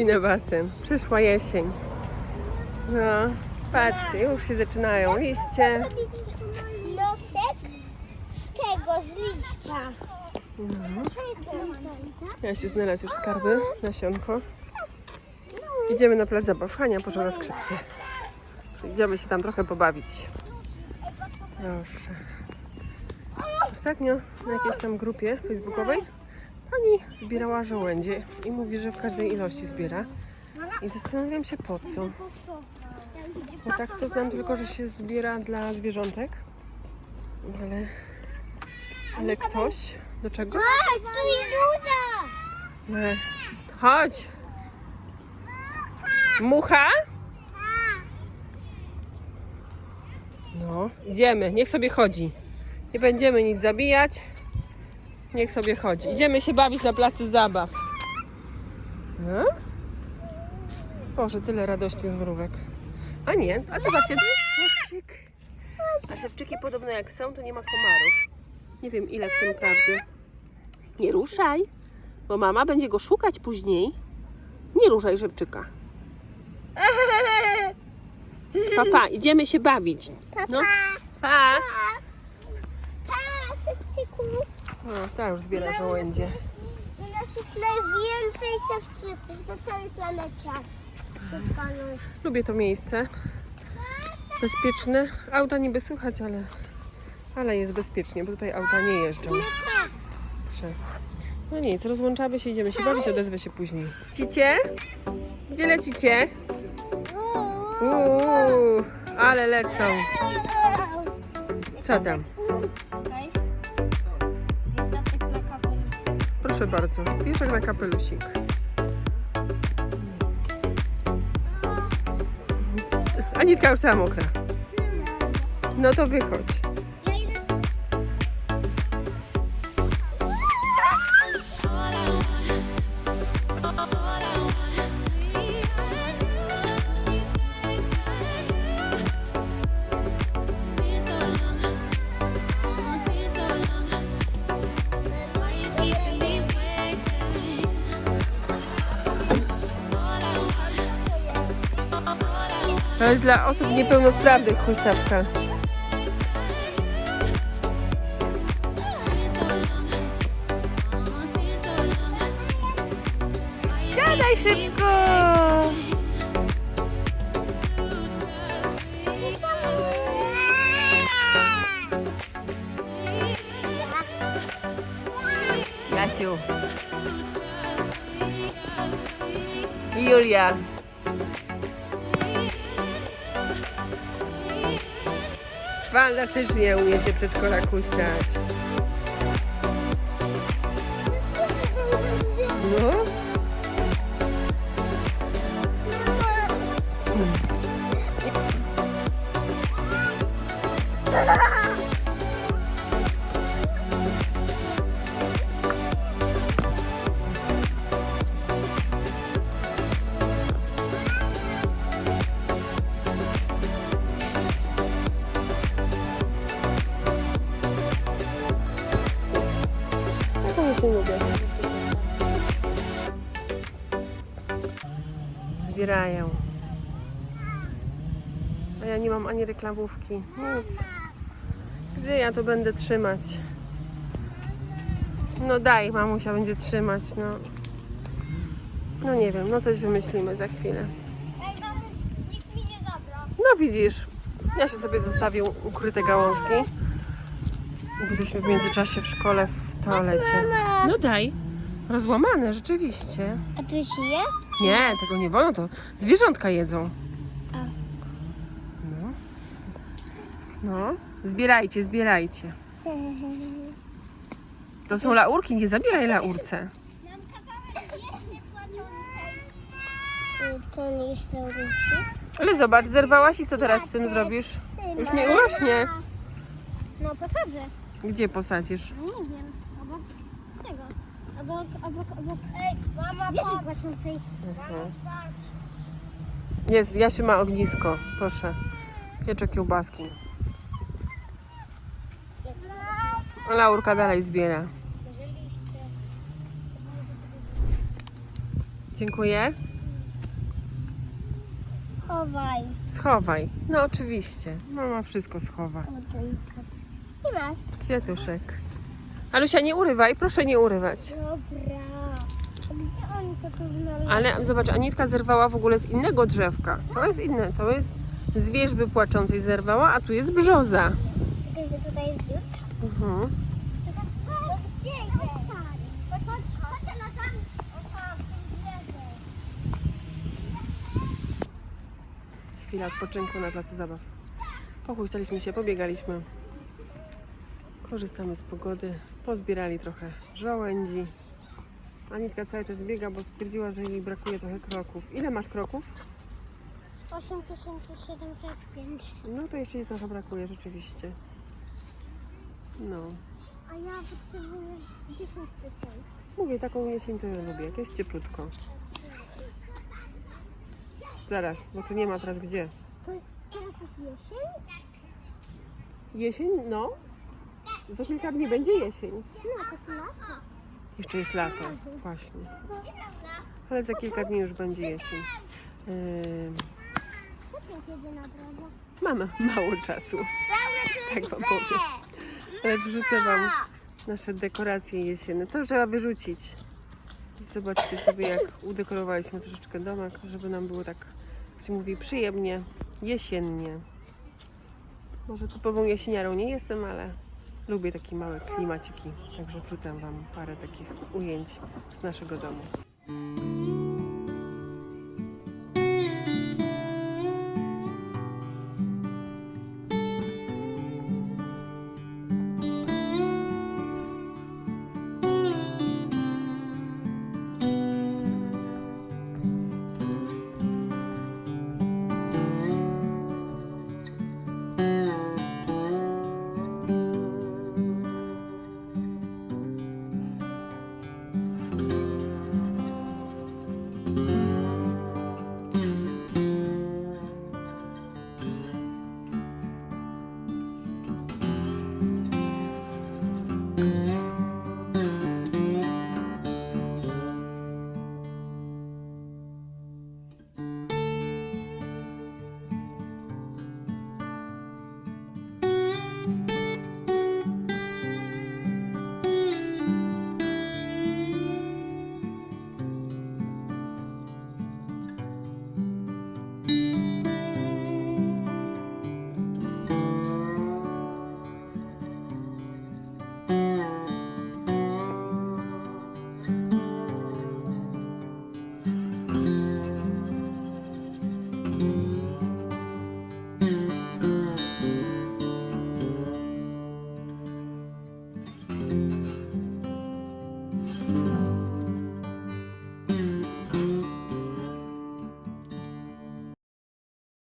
Rybki na basen. Przyszła jesień. No, patrzcie, już się zaczynają liście. Nosek z tego, z liścia. No. Ja się znalazł już skarby, nasionko. Idziemy na plac zabaw. Hania poszła na skrzypce. Idziemy się tam trochę pobawić. Proszę. Ostatnio na jakiejś tam grupie facebookowej pani zbierała żołędzie i mówi, że w każdej ilości zbiera. I zastanawiam się po co. Bo tak to znam tylko, że się zbiera dla zwierzątek. Ale, ale ktoś do czego? A, tu duża! Nie. Chodź. Mucha? No, idziemy. Niech sobie chodzi. Nie będziemy nic zabijać. Niech sobie chodzi. Idziemy się bawić na placu zabaw. No? Boże, tyle radości z mrówek. A nie, a zobaczcie, to jest szewczyk. A szewczyki podobno jak są, to nie ma komarów. Nie wiem ile w tym prawdy. Nie ruszaj, bo mama będzie go szukać później. Nie ruszaj szewczyka. Papa, idziemy się bawić. No, pa. Pa, sewczyku. O, ta już zbiera żołędzie. U nas jest najwięcej sewczyków na całej planecie. Lubię to miejsce. Bezpieczne. Auta niby słychać, ale, ale jest bezpiecznie, bo tutaj auta nie jeżdżą. Dobrze. No nic, rozłączamy się, idziemy się bawić, odezwę się później. Cicie? Gdzie lecicie? Uuu, ale lecą. Co tam? Proszę bardzo, wieszak na kapelusik. Anitka już cała mokra. No to wychodź. Jest dla osób niepełnosprawnych huśtawka. Siadaj szybko! Jasiu. Julia. Fantastycznie umie się przedszkola kuśtać. No, taką lubię. Zbierają. A ja nie mam ani reklamówki, nic. Gdzie ja to będę trzymać? No daj, mamusia będzie trzymać, no. No nie wiem, no coś wymyślimy za chwilę. No widzisz, ja się sobie zostawię ukryte gałązki. Byliśmy w międzyczasie w szkole w toalecie. No daj. Rozłamane, rzeczywiście. A ty sije? Nie, tego nie wolno, to zwierzątka jedzą. No. No, zbierajcie, zbierajcie. To są laurki, nie zabieraj laurce. Mam kawałek jeszcze płaczącej. To nie jest Laurusi. Ale zobacz, zerwałaś i co teraz z tym zrobisz? Już nie urośnie. No posadzę. Gdzie posadzisz? Nie wiem. Obok. Obok, obok. Ej, mama, Wieży płaczącej. Mama, spać. Jest, Jasiu ma ognisko, proszę. Piecze kiełbaski. Laurka dalej zbiera. Może liście. Dziękuję. Chowaj. Schowaj. No oczywiście. Mama wszystko schowa. O, ten. I masz. Kwiatuszek. Alusia, nie urywaj, proszę nie urywać. Dobra. A gdzie oni to tu znaleźli? Ale zobacz, Anitka zerwała w ogóle z innego drzewka. To jest inne, to jest z wierzby płaczącej zerwała, a tu jest brzoza. Czekaj, że tutaj jest dziurka. Mhm. Chodź, tam. W tym. Chwila odpoczynku na placu zabaw. Pochustaliśmy się, pobiegaliśmy. Korzystamy z pogody. Pozbierali trochę żołędzi. Anitka cały czas biega, bo stwierdziła, że jej brakuje trochę kroków. Ile masz kroków? 8705. No to jeszcze jej trochę brakuje rzeczywiście. No. A ja potrzebuję 10 tysięcy. Mówię, taką jesień to ja lubię, jak jest cieplutko. Zaraz, bo tu nie ma teraz gdzie. To teraz jest jesień? Jesień? No. Za kilka dni będzie jesień. No, to. Jeszcze jest lato, właśnie. Ale za kilka dni już będzie jesień. Yy, kiedy na mamy mało czasu, tak wam powiem. Ale wrzucę wam nasze dekoracje jesienne. To trzeba wyrzucić. Zobaczcie sobie, jak udekorowaliśmy troszeczkę domek, żeby nam było tak, jak się mówi, przyjemnie, jesiennie. Może typową jesieniarą nie jestem, ale lubię takie małe klimaciki. Także wrzucam wam parę takich ujęć z naszego domu.